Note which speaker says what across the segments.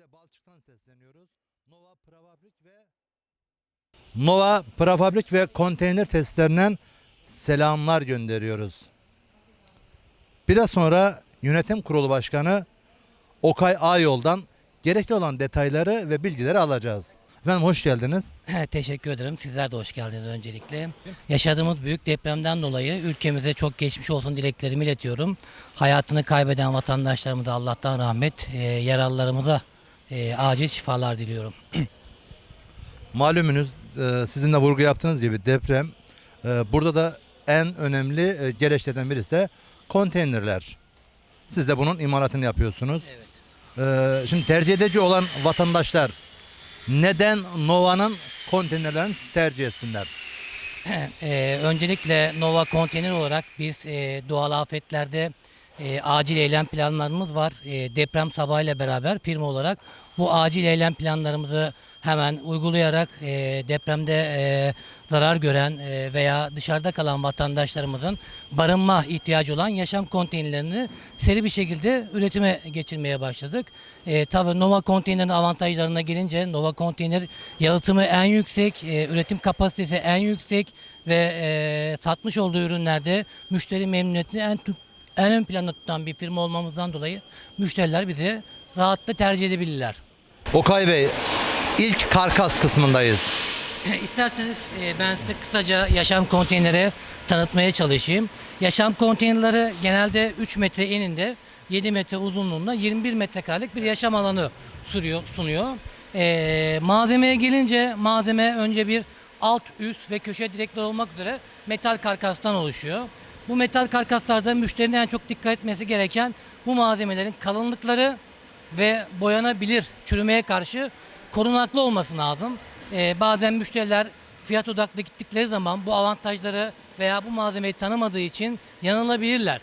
Speaker 1: size Balçık'tan sesleniyoruz. Nova Prefabrik ve Nova Prefabrik ve konteyner testlerinden selamlar gönderiyoruz. Biraz sonra Yönetim Kurulu Başkanı Okay Ayol'dan gerekli olan detayları ve bilgileri alacağız. Efendim hoş geldiniz.
Speaker 2: Teşekkür ederim. Sizler de hoş geldiniz öncelikle. Yaşadığımız büyük depremden dolayı ülkemize çok geçmiş olsun dileklerimi iletiyorum. Hayatını kaybeden vatandaşlarımıza Allah'tan rahmet, e, yaralılarımıza e, acil şifalar diliyorum.
Speaker 1: Malumunuz e, sizin de vurgu yaptığınız gibi deprem e, burada da en önemli e, gereçlerden birisi de konteynerler. Siz de bunun imalatını yapıyorsunuz.
Speaker 2: Evet.
Speaker 1: E, Şimdi tercih edici olan vatandaşlar neden Nova'nın konteynerlerini tercih etsinler?
Speaker 2: Ee, öncelikle Nova Konteyner olarak biz e, doğal afetlerde e, acil eylem planlarımız var. E, deprem sabahıyla beraber firma olarak bu acil eylem planlarımızı hemen uygulayarak e, depremde e, zarar gören e, veya dışarıda kalan vatandaşlarımızın barınma ihtiyacı olan yaşam konteynerlerini seri bir şekilde üretime geçirmeye başladık. E, tabii Nova Konteyner'in avantajlarına gelince Nova Konteyner yalıtımı en yüksek, e, üretim kapasitesi en yüksek ve e, satmış olduğu ürünlerde müşteri memnuniyetini en, en ön planda tutan bir firma olmamızdan dolayı müşteriler bizi rahatlıkla tercih edebilirler.
Speaker 1: Okay Bey ilk karkas kısmındayız.
Speaker 2: İsterseniz e, ben size kısaca yaşam konteyneri tanıtmaya çalışayım. Yaşam konteynerleri genelde 3 metre eninde 7 metre uzunluğunda 21 metrekarelik bir yaşam alanı sürüyor, sunuyor. E, malzemeye gelince malzeme önce bir alt, üst ve köşe direkler olmak üzere metal karkastan oluşuyor. Bu metal karkaslarda müşterinin en çok dikkat etmesi gereken bu malzemelerin kalınlıkları ve boyanabilir çürümeye karşı korunaklı olması lazım. Ee, bazen müşteriler fiyat odaklı gittikleri zaman bu avantajları veya bu malzemeyi tanımadığı için yanılabilirler.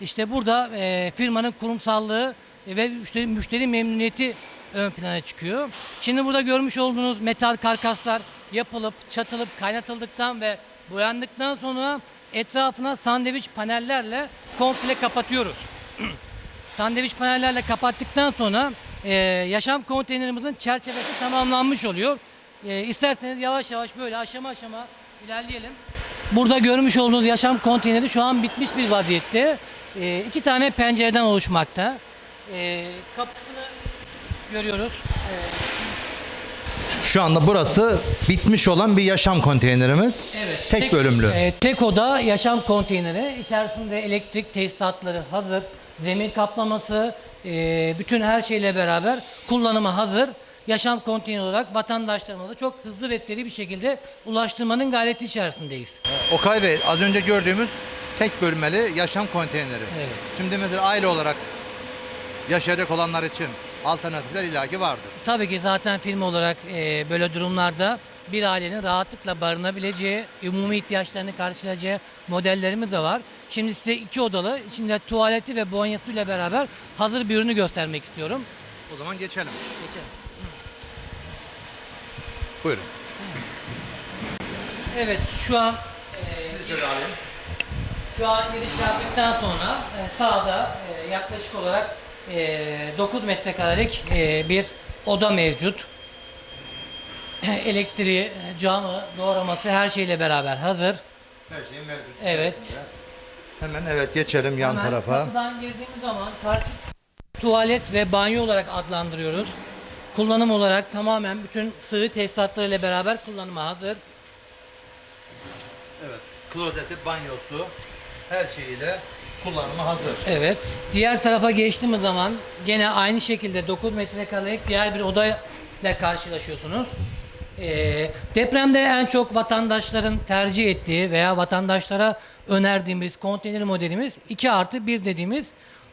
Speaker 2: İşte burada e, firmanın kurumsallığı ve müşteri, müşteri memnuniyeti ön plana çıkıyor. Şimdi burada görmüş olduğunuz metal karkaslar yapılıp, çatılıp, kaynatıldıktan ve boyandıktan sonra etrafına sandviç panellerle komple kapatıyoruz. Sandviç panellerle kapattıktan sonra e, yaşam konteynerimizin çerçevesi tamamlanmış oluyor. E, isterseniz yavaş yavaş böyle aşama aşama ilerleyelim. Burada görmüş olduğunuz yaşam konteyneri şu an bitmiş bir vaziyette. E, iki tane pencereden oluşmakta. E, kapısını görüyoruz. E,
Speaker 1: Şu anda burası bitmiş olan bir yaşam konteynerimiz.
Speaker 2: Evet.
Speaker 1: Tek bölümlü.
Speaker 2: e, tek oda yaşam konteyneri. İçerisinde elektrik tesisatları hazır. Zemin kaplaması, e, bütün her şeyle beraber kullanıma hazır. Yaşam konteyneri olarak vatandaşlarımıza çok hızlı ve seri bir şekilde ulaştırmanın gayreti içerisindeyiz.
Speaker 1: Okay Bey az önce gördüğümüz tek bölmeli yaşam konteyneri.
Speaker 2: Evet.
Speaker 1: Şimdi mesela aile olarak yaşayacak olanlar için alternatifler illaki vardır.
Speaker 2: Tabii ki zaten firma olarak e, böyle durumlarda bir ailenin rahatlıkla barınabileceği, umumi ihtiyaçlarını karşılayacağı modellerimiz de var. Şimdi size iki odalı, içinde tuvaleti ve banyosuyla beraber hazır bir ürünü göstermek istiyorum.
Speaker 1: O zaman geçelim.
Speaker 2: Geçelim.
Speaker 1: Buyurun.
Speaker 2: Evet şu an e,
Speaker 1: Şöyle alayım.
Speaker 2: şu an giriş yaptıktan sonra e, sağda e, yaklaşık olarak 9 metrekarelik e, bir oda mevcut. Elektriği, camı, doğraması her şeyle beraber hazır.
Speaker 1: Her şey mevcut.
Speaker 2: Evet.
Speaker 1: Hemen evet geçelim yan
Speaker 2: Hemen
Speaker 1: tarafa.
Speaker 2: Kapıdan girdiğimiz zaman karşı tuvalet ve banyo olarak adlandırıyoruz. Kullanım olarak tamamen bütün sığ tesisatlarıyla beraber kullanıma hazır.
Speaker 1: Evet. Klozeti, banyosu her şeyiyle kullanıma hazır.
Speaker 2: Evet. Diğer tarafa geçtiğimiz zaman gene aynı şekilde 9 metrekarelik diğer bir odayla karşılaşıyorsunuz. Ee, depremde en çok vatandaşların tercih ettiği veya vatandaşlara önerdiğimiz konteyner modelimiz 2 artı 1 dediğimiz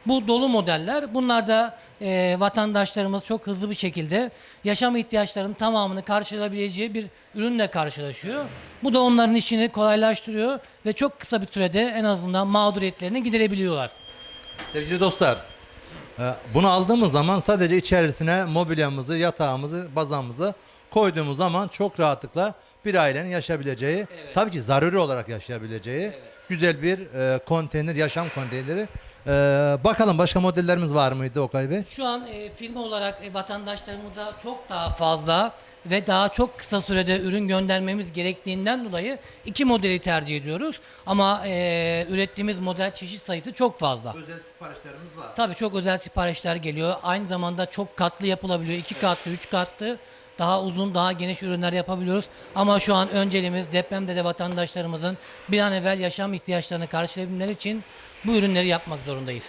Speaker 2: bu dolu modeller. Bunlar da e, vatandaşlarımız çok hızlı bir şekilde yaşam ihtiyaçlarının tamamını karşılayabileceği bir ürünle karşılaşıyor. Bu da onların işini kolaylaştırıyor ve çok kısa bir sürede en azından mağduriyetlerini giderebiliyorlar.
Speaker 1: Sevgili dostlar, e, bunu aldığımız zaman sadece içerisine mobilyamızı, yatağımızı, bazamızı koyduğumuz zaman çok rahatlıkla bir ailenin yaşayabileceği, tabii ki zaruri olarak yaşayabileceği güzel bir e, konteyner, yaşam konteyneri Ee, bakalım başka modellerimiz var mıydı Okay Bey?
Speaker 2: Şu an e, firma olarak e, vatandaşlarımıza çok daha fazla ve daha çok kısa sürede ürün göndermemiz gerektiğinden dolayı iki modeli tercih ediyoruz. Ama e, ürettiğimiz model çeşit sayısı çok fazla.
Speaker 1: Özel siparişlerimiz var.
Speaker 2: Tabii çok özel siparişler geliyor. Aynı zamanda çok katlı yapılabiliyor. iki katlı, üç katlı. Daha uzun, daha geniş ürünler yapabiliyoruz. Ama şu an önceliğimiz depremde de vatandaşlarımızın bir an evvel yaşam ihtiyaçlarını karşılayabilmeleri için bu ürünleri yapmak zorundayız.